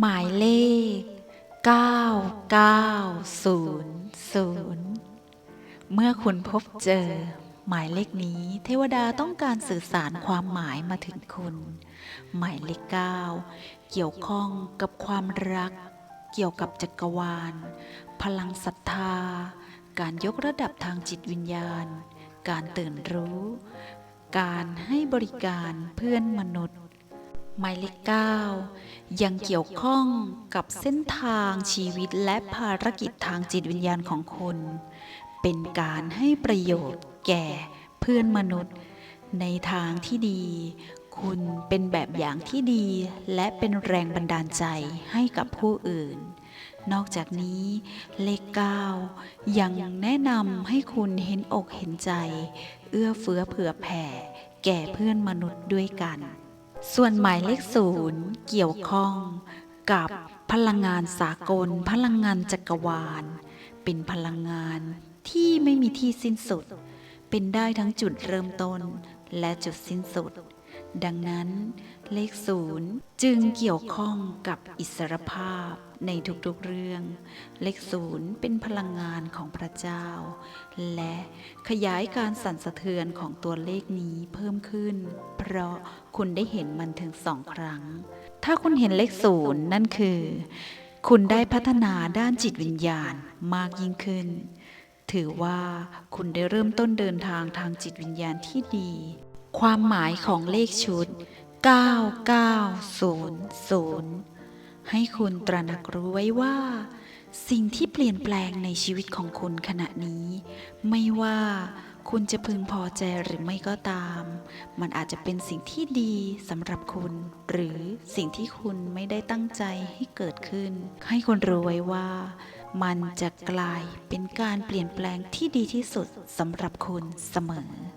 หมายเลข 9900 เมื่อคุณพบเจอ หมายเลขนี้ เทวดาต้องการสื่อสารความหมายมาถึงคุณ หมายเลข 9 เกี่ยวข้องกับความรัก เกี่ยวกับจักรวาล พลังศรัทธา การยกระดับทางจิตวิญญาณ การตื่นรู้ การให้บริการเพื่อนมนุษย์ หมายเลข9ยังเกี่ยวข้องกับเส้นทางชีวิตและภารกิจทางจิตวิญญาณของคุณเป็นการให้ประโยชน์แก่เพื่อนมนุษย์ ในทางที่ดี คุณเป็นแบบอย่างที่ดีและเป็นแรงบันดาลใจให้กับผู้อื่น นอกจากนี้เลข 9 ยังแนะนำให้คุณเห็นอกเห็นใจ เอื้อเฟื้อเผื่อแผ่ แก่เพื่อนมนุษย์ด้วยกัน ส่วนหมายเลขศูนย์เกี่ยวข้องกับพลังงานสากล พลังงานจักรวาล เป็นพลังงานที่ไม่มีที่สิ้นสุด เป็นได้ทั้งจุดเริ่มต้นและจุดสิ้นสุด ดังนั้นเลขศูนย์จึงเกี่ยวข้องกับอิสรภาพ ในทุกๆเรื่อง เลขศูนย์เป็นพลังงานของพระเจ้า และขยายการสั่นสะเทือนของตัวเลขนี้เพิ่มขึ้น เพราะคุณได้เห็นมันถึงสองครั้ง ถ้าคุณเห็นเลขศูนย์นั่นคือ คุณได้พัฒนาด้านจิตวิญญาณมากยิ่งขึ้น ถือว่าคุณได้เริ่มต้นเดินทางทางจิตวิญญาณที่ดี ความหมายของเลขชุด 9900 ให้คุณตระหนักรู้ไว้ว่า สิ่งที่เปลี่ยนแปลงในชีวิตของคุณขณะนี้ ไม่ว่าคุณจะพึงพอใจหรือไม่ก็ตาม มันอาจจะเป็นสิ่งที่ดีสำหรับคุณ หรือสิ่งที่คุณไม่ได้ตั้งใจให้เกิดขึ้น ให้คุณรู้ไว้ว่า มันจะกลายเป็นการเปลี่ยนแปลงที่ดีที่สุดสำหรับคุณเสมอ